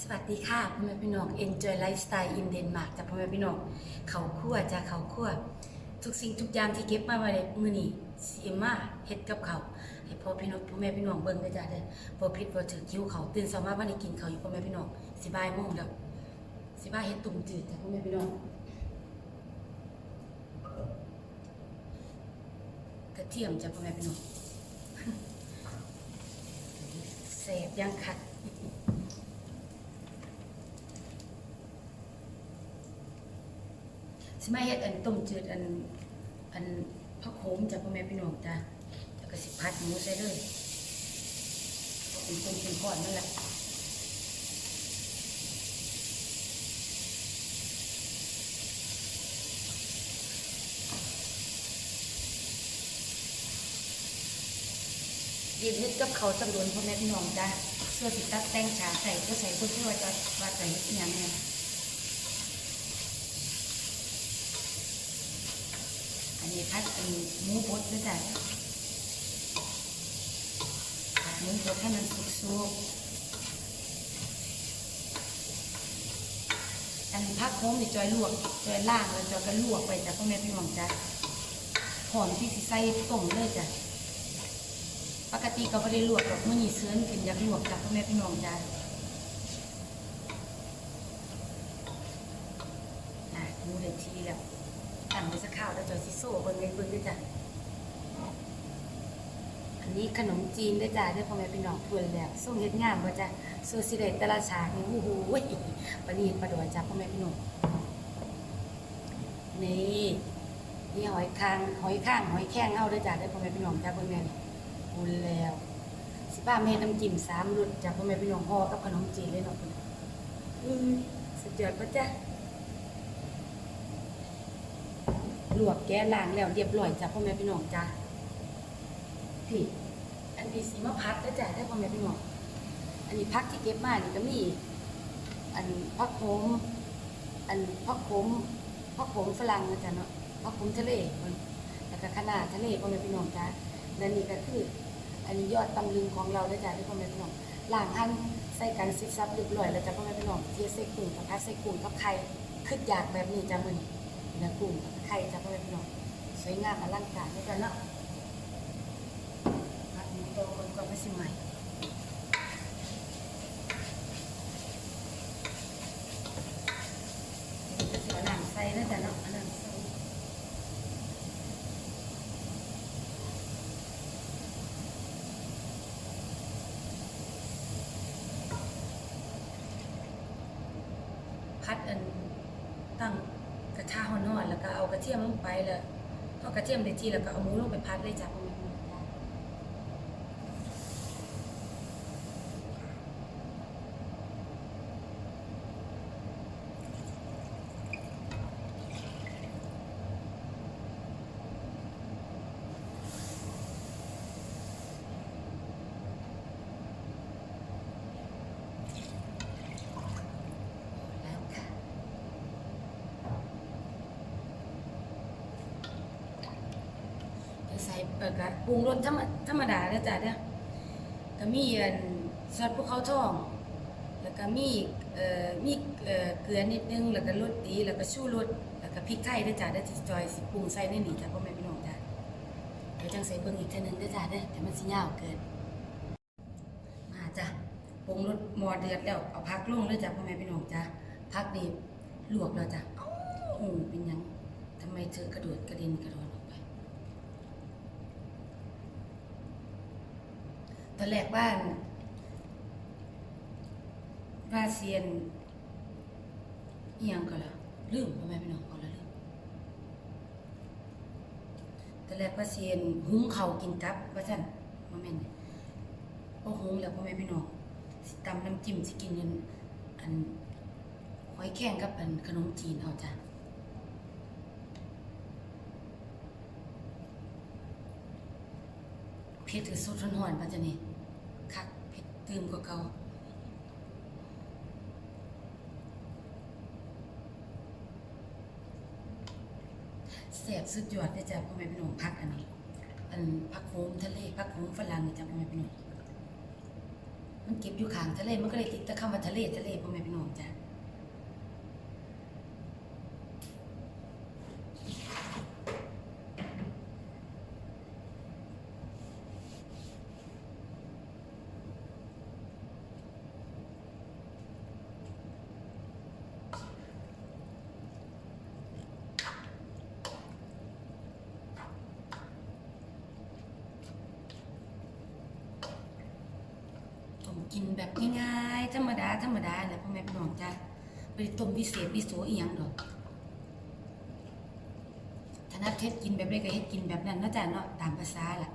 สวัสดีค่ะพ่อแม่พี่น้อง Enjoy Lifestyle in Denmark จากพ่อแม่พี่น้องเขาคั่วจากเขาคั่ว ทุกสิ่งทุกอย่างที่เก็บมาไว้ในมือนี้สีมาเฮ็ดกับเขาให้พ่อพี่น้องพ่อแม่พี่น้องเบิ่งได้จ้ะเด้อบ่ผิดบ่ถือคิวเขาตื่นเช้ามาวันนี้กินเขาอยู่พ่อแม่พี่น้องสิบายโมงแล้วสิบ่ายเฮ็ดตุ่มจืดจ้ะพ่อแม่พี่น้องกระเทียมจ้ะพ่อแม่พี่น้องแสบยังคัด สิมาเฮ็ดอันต้มจืดอันอันผักโขมจากพ่อแม่พี่น้องจ้ะแล้วก็สิพัดหมูใส่เลยเป็นต้มเป็นก้อนนั่นแหละยืนเฮ็ดกับเขาจำนวนพ่อแม่พี่น้องจ้ะส่วนสิตัดแต่งฉาใส่ก็ใส่เพื่อว่าจะว่าใส่อิหยังเนี่ย มีพัดอันหมูบดด้วยจ้ะผัดหมูบดให้มันสุกๆอันพักโค้งนี่จอยลวกจอยล่างแล้วจอยก็ลวกไปจ้ะพ่อแม่พี่น้องจ้ะหอมที่สิใส่ต้มเลยจ้ะปกติก็ไม่ได้ลวกหรอกเมื่อนี้เสื้อนขึ้นอยากลวกจ้ะพ่อแม่พี่น้องจ้ะหมูเด็ดทีแล้วาวแล้วจอยซิโซ่เบิ่งในเบิ่งด้วยจ้ะอันนี้ขนมจีนด้วยจ้ะด้วยพ่อแม่พี่น้องพูดแล้วส่งเฮ็ดงามบ่จ้ะโซซิเดตแต่ละฉากนี่โอ้โหประณีตประดอยจ้ะพ่อแม่พี่น้องนี่นี่หอยคางหอยข้างหอยแข้งเฮาด้วยจ้ะด้วยพ่อแม่พี่น้องจ้ะเบิ่งแม่นี่พูดแล้วสิป้าแม่น้ำจิ้มสามรสจ้ะพ่อแม่พี่น้องห่อกับขนมจีนเลยเนาะพุ่นอือสุดยอดป่ะจ้ะ ลวกแก้ล้างแล้วเรียบร้อยจ้ะพ่อแม่พี่น้องจ้ะพี่อันนี้สีมะพัดแล้วจ้ะได้พ่อแม่พี่น้องอันนี้พักที่เก็บมานี่ก็มี อันพักโขมอันพักโขมพักโขมฝรั่งนะจ๊ะเนาะพักโขมทะเลมันแล้วก็ขนาดทะเลพ่อแม่พี่น้องจ้ะและนี่ก็คือ อันนี้ยอดตำลึงของเราได้จ้ะได้พ่อแม่พี่น้องล้างหั่นใส่กันซิบซับเรียบร้อยแล้วจ้ะพ่อแม่พี่น้องเทียใส่กุ้งกับพัดใส่กุ้งกับไข่ขึ้นอยากแบบนี้จ้ะมึง เนื้อกุ้งกับไข่จะพ่อแม่พี่น้องสวยงามอลังการด้วยกันเนาะผัดหมูโตคนก็ไม่สิใหม่จะเสียหนังใส่นะจ๊ะเนาะอันนั้นใส่พัดอัน ตั้งก ระทะห่อนๆแล้วก็เอากระเทียมลงไปแล้วพอกระเทียมได้ที่แล้วก็เอาหมูลงไปพัดเลยจ้จ้ะแล้วค่ะ จะ ใส่เอ่อก็ปรุงรสธรรมธรรมดาแล้วจ้ะเด้อก็มีอันซอสภูเขาทอง แล้วก็มีเอ่อมีเอ่อเกลือนิดนึง แล้วก็รสดีแล้วก็ชูรสแล้วก็พริกไทยด้วยจ้ะเด้อที่จอยสิปรุงใส่ในนี่จ้ะพ่อแม่พี่น้องจ้ะเดี๋ยวจังใส่เบิ่งอีกเทื่อนึงเด้อจ้ะเด้อแต่มันสิยาวเกินมาจ้ะปรุงรสหมอเดือดแล้วเอาผักลงเลยจ้ะพ่อแม่พี่น้องจ้ะผักนี่ลวกแล้วจ้ะเอ้าเป็นหยังทำไมเธอกระโดดกระเด็นกระโดดออกไป ตอนแรกบ้านว่าเซียนเอียงก็แล้วลืมพ่อแม่พี่น้องเอาแล้วลืมตอนแรกว่าเซียนหุงเขากินกับว่าท่านพ่อแม่นพอหุงแล้วพ่อแม่พี่น้องสิตำน้ำจิ้มสิกินยันอันหอยแข้งกับอันขนมจีนเอาจ้ะเผ็ดคือสดร้อนๆปัจจุบันคักเผ็ดตื่มกว่าเก่าแสบสุดยอดเลยจ้ะพ่อแม่พี่น้องพักอันนี้ อันพักโฮมทะเลพักโฮมฝรั่งนี่จ้ะพ่อแม่พี่น้องมันเก็บอยู่ข้างทะเลมันก็เลยติดตะคำว่าทะเลทะเลพ่อแม่พี่น้องจ้ะต้ม กินแบบง่ายๆธรรมดาธรรมดาแหละพ่อแม่พี่น้องจ้ะไม่ได้ต้มพิเศษพิโสอีหยังดอกถนัดเฮ็ดกินแบบใดก็เฮ็ดกินแบบนั้นนะจ้ะเนาะตามภาษาล่ะ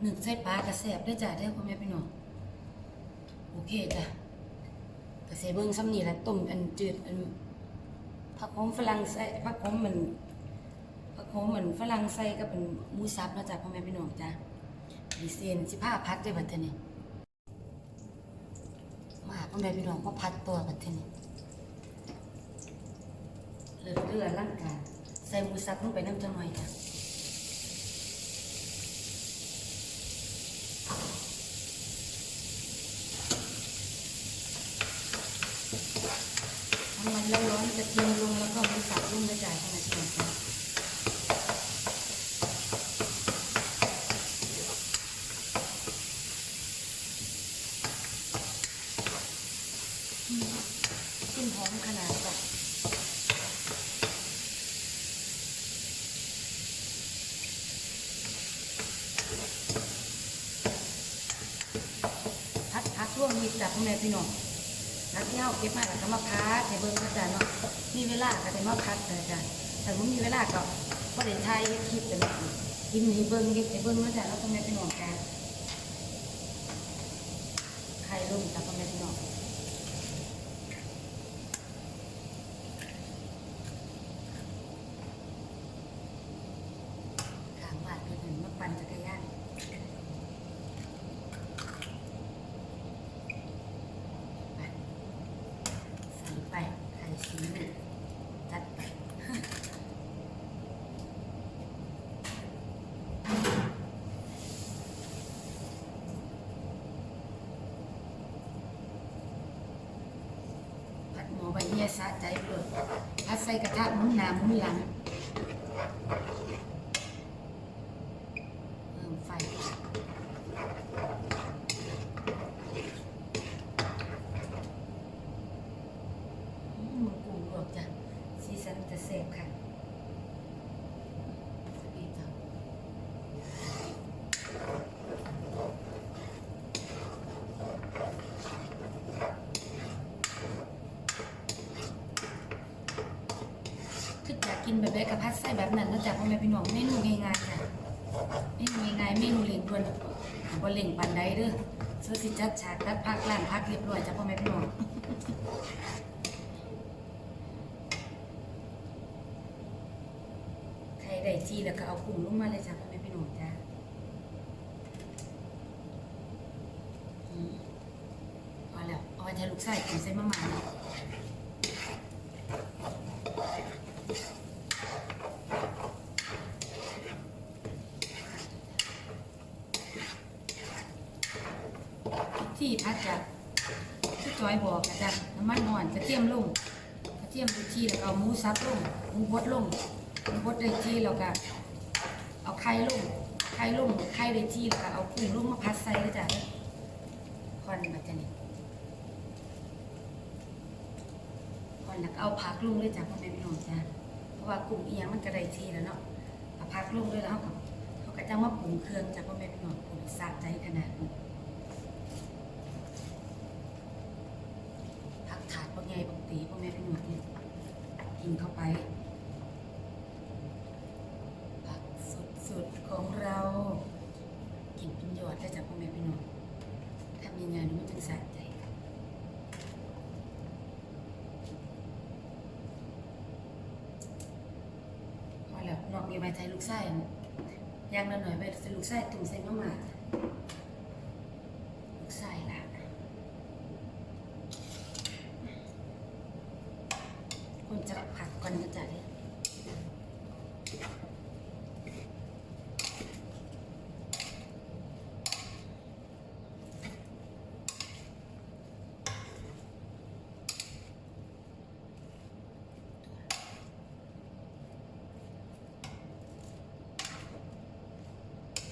หนึ่งใส่ปลากระแสบได้จ้ะเด้พ่อแม่พี่น้องโอเคจ้ะ กระเสเบิ้งซ้ำนี่แหละต้มอันจืดอันผักหอมฝรั่งใส่ผักหอมเหมือนผักหอมเหมือนฝรั่งใส่ก็เป็นหมูสับนะจ้ะพ่อแม่พี่น้องจ้ะดีเซนสิผ้าพัดด้วยบัดเทนี่มาพ่อแม่พี่น้องก็พัดตัวบัดเทนี่เลือดเลือดร่างกายใส่หมูสับลงไปน้ำจังหน่อยจ้ะ น้ำมันร้อนๆ กระเทียมลงแล้วก็หมูสับลงกระจายขนาดนี้ค่ะกลิ่นหอมขนาดแบบพัดพักร่วมมีจับพ่อแม่พี่น้อง เก็บมาแล้วก็มาพัดให้เบิ่งอาจารย์เนาะมีเวลาก็ได้มาพัดอาจารย์แต่ผมมีเวลาก็บ่ได้ถ่ายเฮ็ดคลิปกันเนาะกินให้เบิ่งเฮ็ดให้เบิ่งอาจารย์แล้วพ่อแม่พี่น้องกันใครลงจากพ่อแม่พี่น้องข้างบ้านเพิ่นเห็นมาปั่นจักรยาน ไปใส่ไปไข่สีหนึ่งจัดไป ผัด หมูใบเยี่ยสะใจเปิดผัดใส่กระทะหมุนหน้าหมุนหลังเพิ่มไฟ อืมหมูกุ้งลวกจ้ะสีสันจะเสพค่ะนี่จ้ะคืออยา กินแบบใดกับพัดไส้แบบนั้นแล้วจากพ่อแม่พี่น้องเมนูง่ายๆจ้ะเมนูง่ายๆเมนูเล่งด่วนบ่เล่งปันใดเด้อโซสิจัดฉากตัดพักล้างพักเรียบร้อยจ้ะพ่อแม่พี่น้อง ใครได้ที่แล้วก็เอากลุ่มลงมาเลยจ้ะพ่อแม่พี่น้องจ้าอืมพอแล้วเอาไว้ใช้ลูกไส้กินใส่มะม่าเนาะที่พัดจะที่จอยบอกอาจารย์น้ำมันห่อนกระเทียมลงกระเทียมดูที่แล้วก็เอาหมูสับลงหมูบดลง บดได้ที่แล้วก็ เอาไข่ลงไข่ลงไข่ได้ที่แล้วก็เอากุ้งลงมาพัดใส่แล้วจ้ะคอนมาจะนี่คอนแล้วก็เอาผักลงเลยจ้ะพ่อแม่พี่น้องจ้ะเพราะว่ากุ้งเอียงมันก็ไดทีแล้วเนาะเอาผักลงเลยแล้วเขาก็เขาก็จะมาปรุงเครื่องจ้ะพ่อแม่พี่น้องปรุงสะใจขนาดนี้ผักถาดพวกใหญ่ปกติพ่อแม่พี่น้องเนี่ยกินเข้าไป ผักสุดๆของเรา กินเป็นยอดได้จากพ่อแม่พี่น้องทำยังไงมันจึง สะใจพอแล้วนอกมีใบไทยลูกไส้ย่างละหน่อยใบใส่ลูกไส้ตุ่มใส่มะม่าลูกไส้ละก่อนนะจ๊ะเด้อ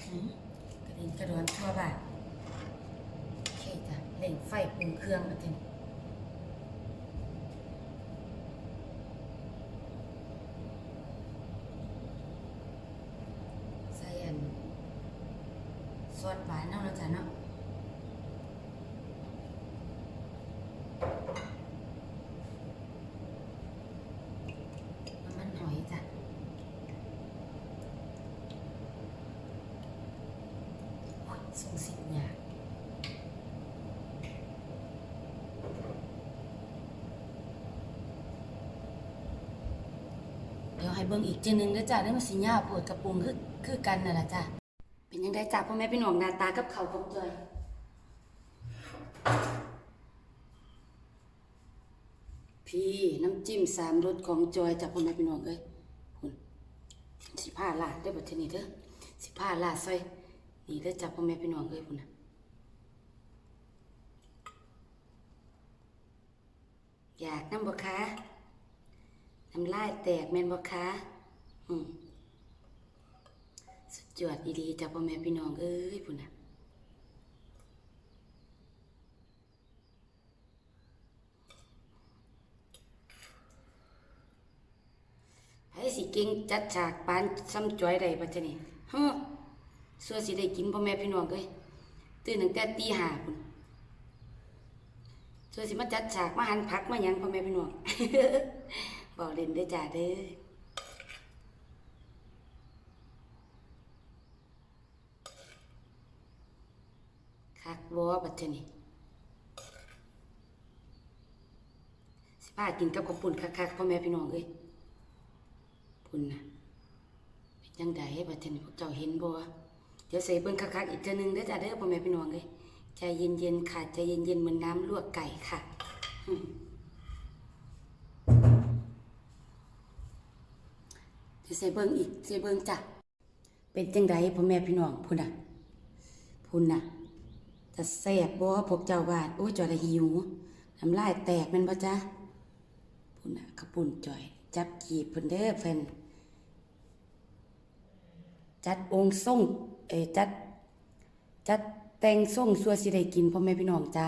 อืมกระเด็นกระดอนทั่วบ้านโอเคจ้ะเล่งไฟปรุง เครื่องมาทีนี้ ใส่อันซอสหวานเนาะนะจ๊ะเนาะน้ำมันหอยจ้ะโอ้ยส่งสิบเนี่ยากเดี๋ยว ให้เบิ่งอีกทีหนึงนะจ๊ะได้มาสิญาปวดกระปุงคือคือกันน่ะล่ะจ้ะเป็นยังไงจ้ะพ่อแม่พี่น้องหน้าตากับเขาวผมจอย พี่น้ำจิ้มสามรสของจอยจากพ่อแม่พี่น้องเอ้ยคุณสิผ้าลาดได้อบัดทีนี้เด้อสิผ้าลาดใส่นี่เด้อจากพ่อแม่พี่น้องเอ้ยคุณนะอยากน้ำบ่คะ น้ำลายแตกแม่นบ่คะอืมสุดยอดดีๆจาพ่อแม่พี่น้องเอ้ยพุ่นน่ะให้สิเก่งจัดฉากปานซ้ำจ้อยได้ปัจจุบัดฮะสัวสิได้กินพ่อแม่พี่น้องเอ้ยตื่นตั้งแต่ตีห้าพุ่นสัวสิมาจัดฉากมาหันผักมาหยังพ่อแม่พี่น้อง บอกเล่นได้อจ้าเด้อคักบัวบัดเทนี่สิพากินกับข้าวปุ่นคักๆพ่อแม่พี่น้องเอ้ยปุ่นน่ะเป็นจังไดบัดเทอนี่พวกเจ้าเห็นบ่เดี๋ยวใส่เบิ่งคักๆอีกเทื่อนึงเด้อจ้าเด้อพ่อแม่พี่น้องเอ้ยใจเย็นๆค่ะใจเย็นๆเหมือนน้ำลวกไก่ค่ะ อืมเดี๋ยวใส่เบิ่งอีกใส่เบิ่งจ้ะเป็นจังไดพ่อแม่พี่น้องพุ่นน่ะพุ่นน่ะจะแซ่บบ่พวกเจ้าว่าโอ้ยจอยละหิวน้ำลายแตกแมันบ่จ๊ะพุ่นน่ะขาวปุ่นจอย จับกีบพิ่นเด้อเพิ่นจัดองค์ทรงเอจัด จัดแต่งทรงสัวสิได้กินพ่อแม่พี่น้องจ้า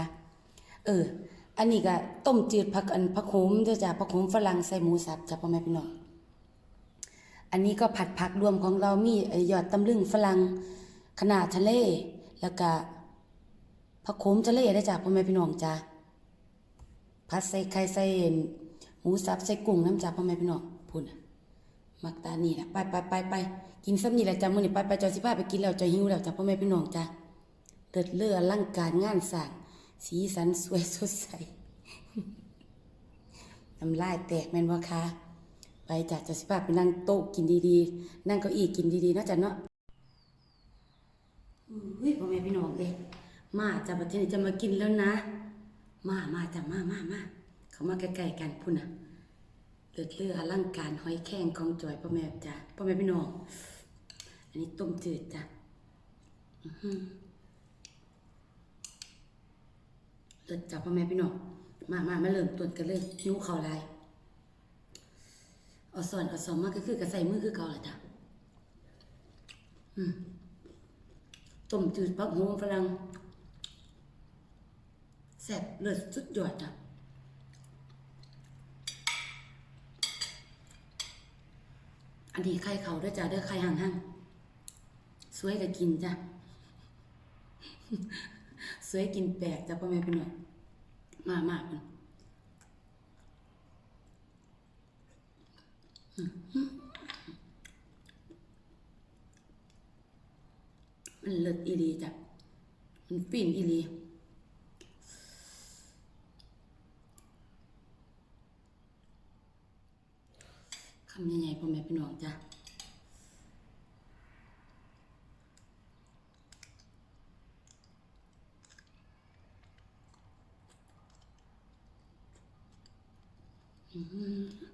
เออ อันนี้ก็ต้มจืดผักอันผักโขมเด้อจ้าผักโขมฝรั่งใส่หมูสับจ้าพ่อแม่พี่น้อง อันนี้ก็ผัดผักรวมของเรามีเอ่อยอดตำลึงฝรั่งขนาดทะเล แล้วก็ผักโขมทะเลได้จากพ่อแม่พี่น้องจ้าผัดใส่ไข่ใส่หมูสับใส่กุ้งน้ำจ้าพ่อแม่พี่น้องพูดน่ะมักตานี่แหละไปไปไปไปกินซ้ำนี่แหละจ้ามื้อนี้ไปไปจอยสิพาไปกินแล้วจอยหิวแล้วจ้าพ่อแม่พี่น้องจ้าเลิศเลืออลังการงานสร้างสีสันสวยสดใสน้ำลายแตกแม่นบ่คะ จ้าจอยสิพาไปนั่งโต๊ะกินดีๆ นั่งเก้าอี้กินดีๆเนาะจ้ะเนาะอุ้ยพ่อแม่พี่น้องเอ้ยมาจะประเทศนี้จะมากินแล้วนะ มามาจะมามามาเขามาใกล้ๆกันพุ่นน่ะเลือดเลืออลังการหอยแข้งของจอยพ่อแม่จ้ะพ่อแม่พี่น้อง อันนี้ต้มจืดจ้ะอื้อหือเลือดจ้ะพ่อแม่พี่น้อง มามามาเริ่มต้นกันเลยหิวข้าวหลาย เอาสอนเอาสอนมากก็คือกับใส่มือคือเก่าแหละจ้ะต้มจืดผักโหงฝรั่งแซ่บเลิศสุดยอดจ้ะอันนี้ไข่เขาด้วยจ้ะเด้อไข่ห่างห่างสวยก็กินจ้ะสวยกินแปลกจ้ะพ่อแม่พี่น้องมามาเพิ่น มันเลิศอีหลีจ้ะ มันฟินอีหลีคำใหญ่ๆพ่อแม่พี่น้องจ้ะอืม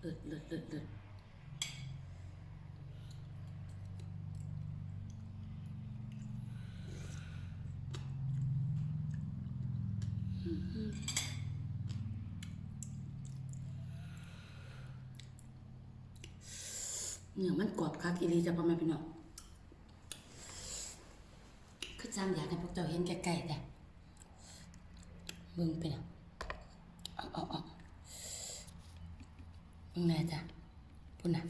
เลิศเลิศเลิศเลิศอืมอืม เนื้อมันกรอบคักอีหลีจะพ่อแม่พี่น้องคือจำอยากให้พวกเจ้าเห็นไกลๆแต่เบิ่งเป็นอะเอาเอาเอาเบิ่งแน่จ้ะพุ่นน่ะ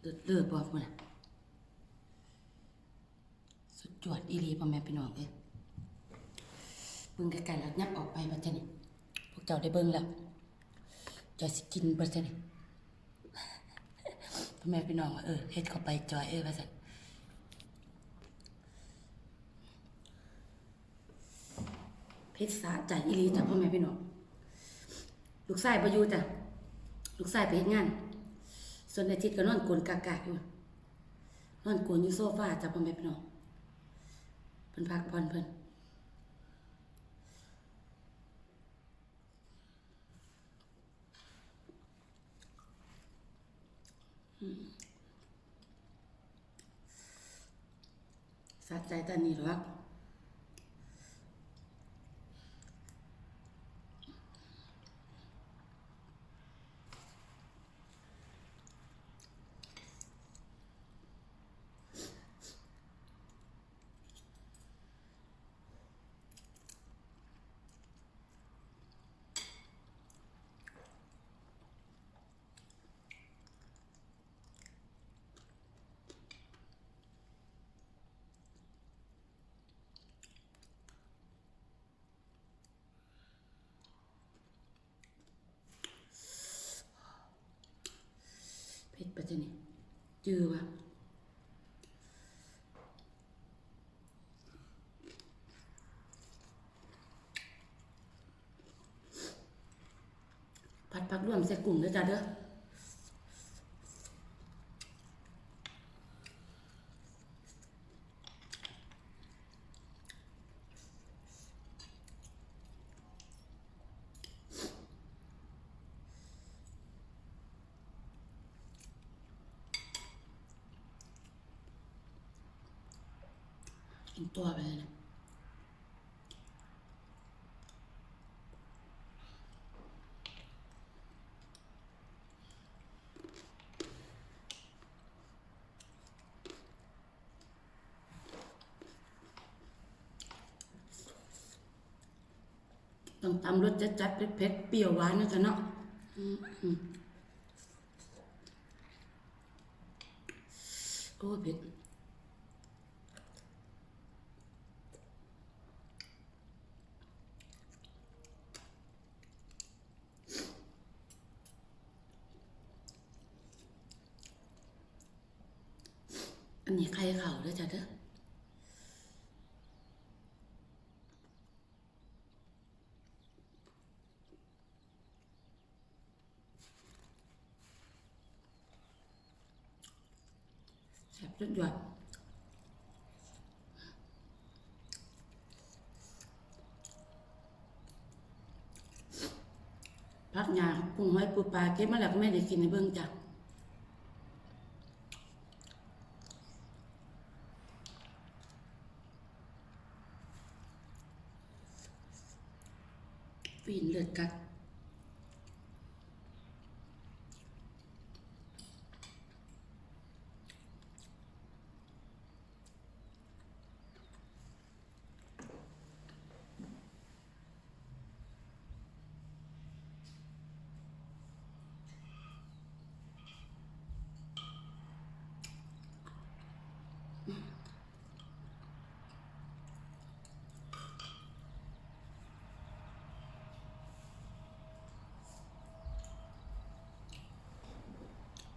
เดือดเดือดบ่พุ่นน่ะสุดจวดอีหลีพ่อแม่พี่น้องเอ้ยเบิ่งไกลๆแล้วยับออกไปบัดเจ้านี่พวกเจ้าได้เบิ่งแล้ว เจะสิกินบัดเจ้านี่พ่อแม่พี่น้องเออเฮ็ดเข้าไปจอยเอ้ยว่าซั่นเพชรสาใจอีลีจ้ะพ่อแม่พี่น้องลูกชายประยูจ้ะลูกชายไปเฮ็ดงาน ส่วนอาทิตย์ก็นอนกลนกากๆอยู่นอนกลนอยู่โซฟาจ้ะพ่อแม่พี่น้องเพิ่นพักผ่อนเพิ่นอืม สะใเพชรปัจจนี่จือวะผัดผักร่วมใส่กุ้งเด้อจ้าเด้อ ตัวไปเลยนะต้องตำรสจัดๆเผ็ดๆเปรี้ยวหวานนะจ๊ะเนาะอืมอืมโอ้เผ็ด อั นนี้ใครเข่าด้อจ้ะเด้อแซ่บจนหยดพักงานกุ้งไว้ปูปลาเก็บมาแล้วก็ไม่ได้กินในเบื้องจ้ะ ปีนเลือดกัด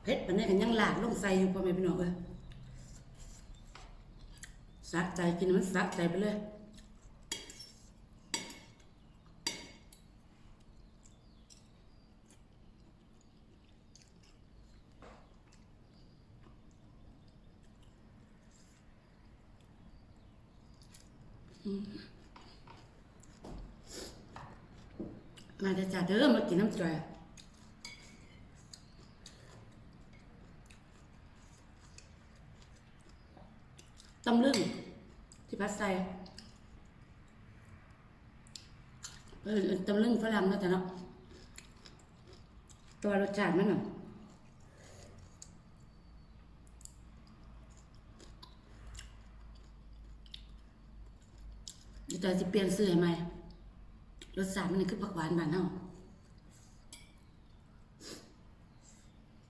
เพชรปันนี้กันยังหลากลงใส่อยู่พ่อแม่พี่น้องเอ้ยสักใจกินมันสักใจไปเลยมาจะจัดเด้อมากินน้ำจอยตำลึงที่ พัดใส่เออตำลึงฝรั่งนะแต่เนาะตัวรสชาติมันน่ะเดี๋ยวจอยจะเปลี่ยนซื้อไหมรสชาติมันคือผักหวานบ้านเฮา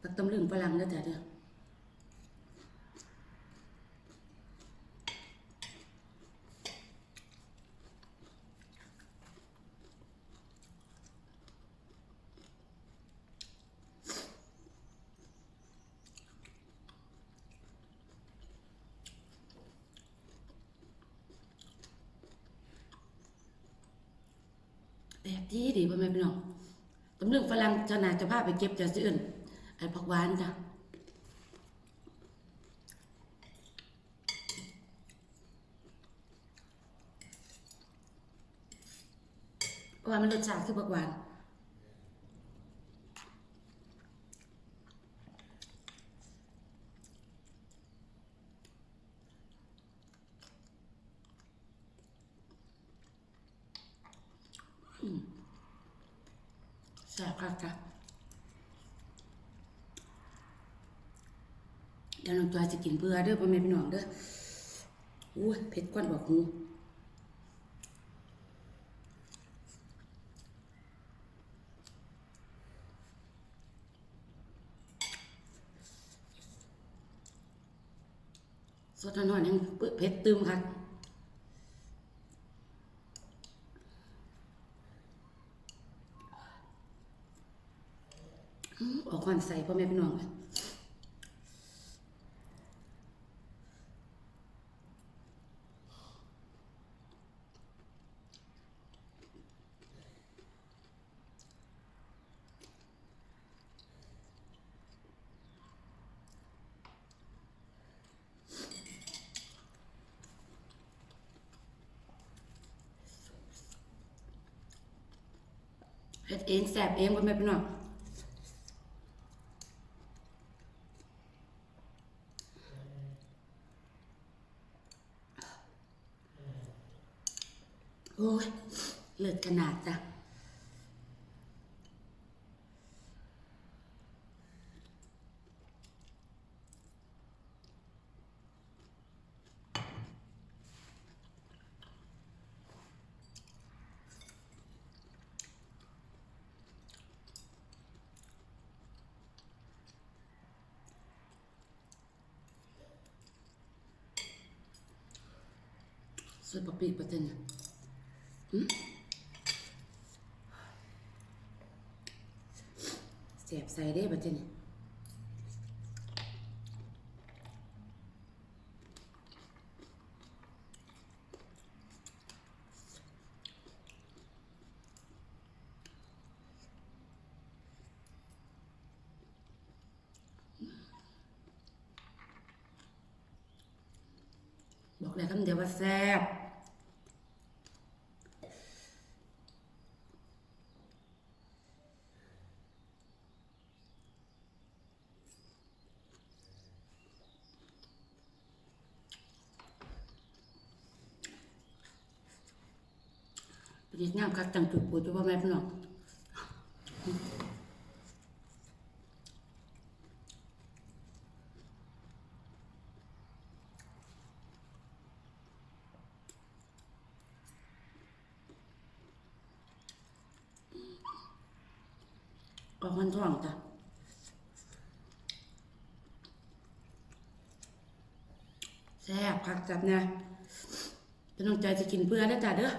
ผักตำลึงฝรั่งเด้อจ้ะเด้อ แบบดีดีพ่อแม่พี่น้องตำลึงฝรั่งจะนาจะพาไปเก็บจะซื้อื่นไอ้ผักหวานจ้ะเพราะว่ามันรสชาติคือผักหวานแซ่บคักจ้ะเดี๋ยวน้องจอยจะกินเบื่อเด้อพ่อแม่พี่น้องเด้ออุ้เผ็ดกวนบอกหูสดหน่อยยังเผ็ดตึมครับออกควันใส่พ่อแม่พี่น้องเล เฮ็ดเองแสบเองก็ไม่เป็น้อกโอ้ยเลิศขนาดจ้ะ สวย ปะปีปะเต็นเสียบใส่ได้ปะเต็นบอกแล้วคำเดียวว่าแซ่บ ไปเรียน งามคักจังจุดปูจุดว่าแม่พี่น้องออกมันท้องจ้ะแซ่บคักจับนะเป็นน้องใจจะกินเพื่อได้จ้ะเด้อ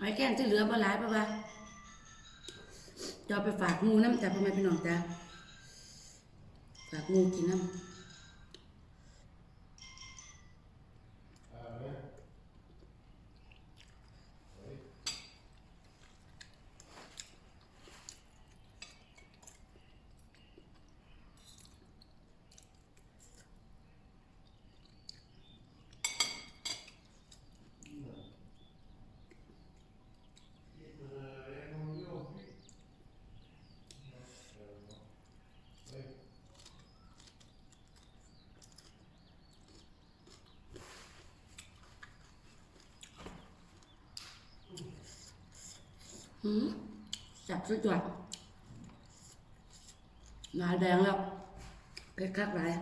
หอยแก้งที่เหลือบ่หลายปะวะ จะเอาไปฝากงูน้ำจ้ะ พ่อแม่พี่น้องจ้ะฝากงูกินน้ำ หืม จับสุดยอดหนาแดงแล้วเผ็ดคักหลาย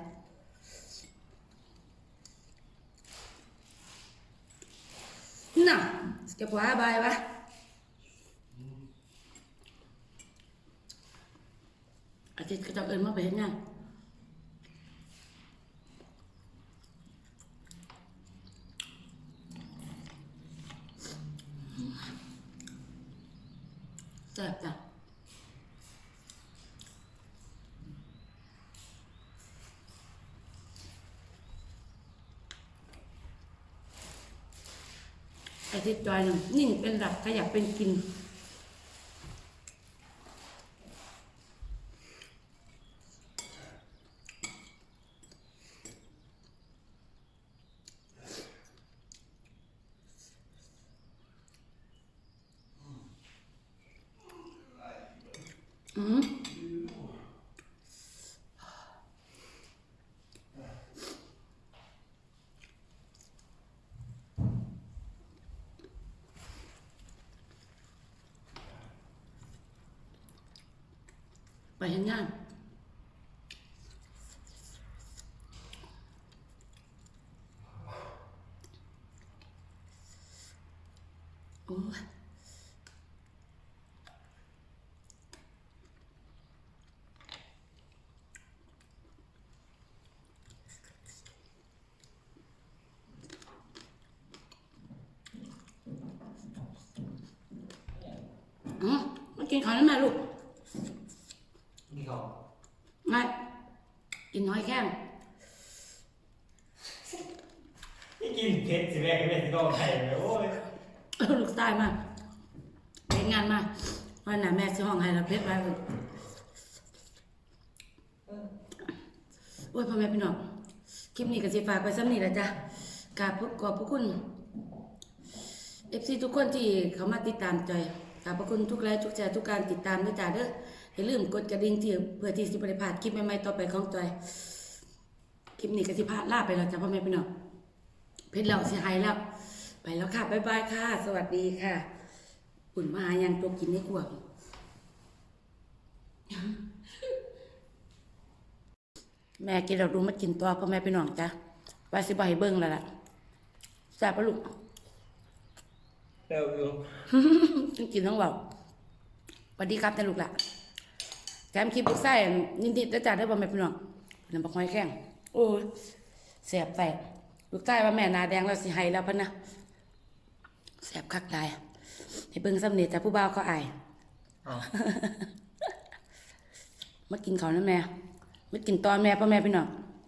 น่ะเก็บไว้บายวะอาทิตย์ก็จะเอินมาไปเห็นยัง แซ่บจ้ะอาทิตย์จอยหนึ่งนิ่งเป็นหลับขยับเป็นกิน อืมไปเห็นงานโอ้ยอืมมากินข้าวนั่นม่ลูก นี่เขา ไม่กินน้อยแค่ง นี่กินเผ็ดสิแม่ก็เป็นสิก็ไทยเลยโอ้ย เออลูกตายมากเป็นงานมาวันน่ะแม่ซื้ อห้องให้เราเพชรไว้เลยโอ้ยพ่อแม่พี่น้อง คลิปนี้ก็สิฝากไปซ้ำนี่แหละจ้ะกราบขอบพระคุณเอฟซีทุกคนที่เขามาติดตามจอยขอบพระคุณทุกไลค์ทุกแชร์ทุกการติดตามด้วยจ้าเด้ออย่าลืมกดกระดิ่งที่เพื่อที่สิบริพลาดคลิปใหม่ๆต่อไปของจอยคลิปนี้ก็สิพลาดลาไปแล้วจ้ะพ่อแม่พี่น้องเพชรเราเสียหายแล้ว ไปแล้วค่ะบ๊ายบายค่ะ สวัสดีค่ะ อุ่นมาหายังตัวกินในกว แม่กินเราดูมากินตัวพ่อแม่ไปน้องจ้ะว่าสิบให้เบิ้งแล้วล่ะทราบปะลูกเร็วอยู่ต้องกินต้องเบาสวัสดีครับแต่ลูกละแถมคลิปลูกไส้ยินดีได้จ่าได้บ่แม่พี่น้องน้ำปักหอยแข้งโอ้ยแสบแตกลูกไส้ว่าแม่หนาแดงแล้วสิให้แล้วพันนะแสบคักตายให้เบิ่งสำเนียแต่ผู้บ่าวเขาอายอ๋อ มากินเขาวนะแม่มากินตอนแม่พ่อแม่พี่น้อง